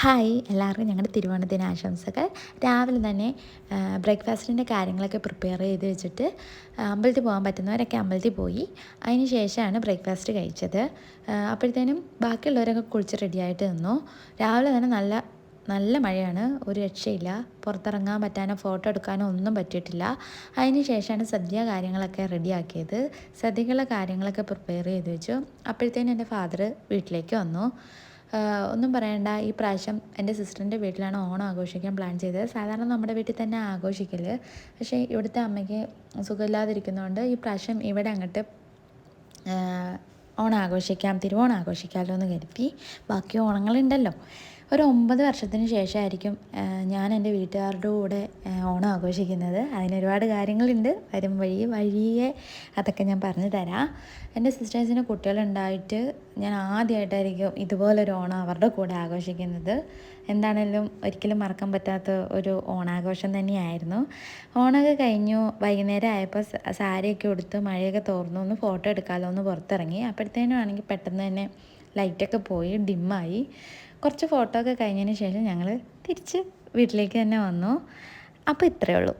Hi എല്ലാവർക്കും ഞങ്ങളുടെ തിരുവോണത്തിന് ആശംസകൾ. രാവിലെ തന്നെ ബ്രേക്ക്ഫാസ്റ്റിന്റെ കാര്യങ്ങളൊക്കെ പ്രിപ്പയർ ചെയ്ത് വെച്ചിട്ട് അമ്പലത്തിൽ പോകാൻ പറ്റുന്നവരൊക്കെ അമ്പലത്തിൽ പോയി. അതിന് ശേഷമാണ് ബ്രേക്ക്ഫാസ്റ്റ് കഴിച്ചത്. അപ്പോഴത്തേനും ബാക്കിയുള്ളവരൊക്കെ കുളിച്ച് റെഡിയായിട്ട് നിന്നു. രാവിലെ തന്നെ നല്ല നല്ല മഴയാണ്. ഒരു രക്ഷയില്ല. പുറത്തിറങ്ങാൻ പറ്റാനോ ഫോട്ടോ എടുക്കാനോ ഒന്നും പറ്റിയിട്ടില്ല. അതിന് ശേഷമാണ് സദ്യ കാര്യങ്ങളൊക്കെ റെഡിയാക്കിയത് സദ്യക്കുള്ള കാര്യങ്ങളൊക്കെ പ്രിപ്പയർ ചെയ്ത് വെച്ചു. അപ്പോഴത്തേനും എന്റെ ഫാദർ വീട്ടിലേക്ക് വന്നു. ഒന്നും പറയണ്ട. ഈ പ്രാവശ്യം എന്റെ സിസ്റ്ററിന്റെ വീട്ടിലാണ് ഓണം ആഘോഷിക്കാൻ പ്ലാൻ ചെയ്തത്. സാധാരണ നമ്മുടെ വീട്ടിൽ തന്നെ ആഘോഷിക്കൽ പക്ഷേ ഇവിടുത്തെ അമ്മയ്ക്ക് സുഖമില്ലാതിരിക്കുന്നതുകൊണ്ട് ഈ പ്രാവശ്യം ഇവിടെ അങ്ങോട്ട് ഓണം ആഘോഷിക്കാം തിരുവോണം ആഘോഷിക്കാമല്ലോ എന്ന് കരുതി. ബാക്കി ഓണങ്ങളുണ്ടല്ലോ. ഒരു ഒമ്പത് വർഷത്തിന് ശേഷമായിരിക്കും ഞാൻ എന്റെ വീട്ടുകാരുടെ കൂടെ ഓണം ആഘോഷിക്കുന്നത്. അതിനൊരുപാട് കാര്യങ്ങളുണ്ട്. വരും വഴി വഴിയെ അതൊക്കെ ഞാൻ പറഞ്ഞു തരാം. എന്റെ സിസ്റ്റേഴ്സിന് കുട്ടികളുണ്ടായിട്ട് ഞാൻ ആദ്യമായിട്ടായിരിക്കും ഇതുപോലൊരു ഓണം അവരുടെ കൂടെ ആഘോഷിക്കുന്നത്. എന്താണേലും ഒരിക്കലും മറക്കാൻ പറ്റാത്ത ഒരു ഓണാഘോഷം തന്നെയായിരുന്നു. ഓണമൊക്കെ കഴിഞ്ഞു. വൈകുന്നേരം ആയപ്പോൾ സാരിയൊക്കെ ഉടുത്ത് മഴയൊക്കെ തോർന്നു. ഒന്ന് ഫോട്ടോ എടുക്കാമല്ലോ ഒന്ന് പുറത്തിറങ്ങി. അപ്പോഴത്തേനും ആണെങ്കിൽ പെട്ടെന്ന് തന്നെ ലൈറ്റൊക്കെ പോയി ഡിമ്മായി. കുറച്ച് ഫോട്ടോ ഒക്കെ കഴിഞ്ഞതിന് ശേഷം ഞങ്ങൾ തിരിച്ച് വീട്ടിലേക്ക് തന്നെ വന്നു. അപ്പോൾ ഇത്രയേ ഉള്ളൂ.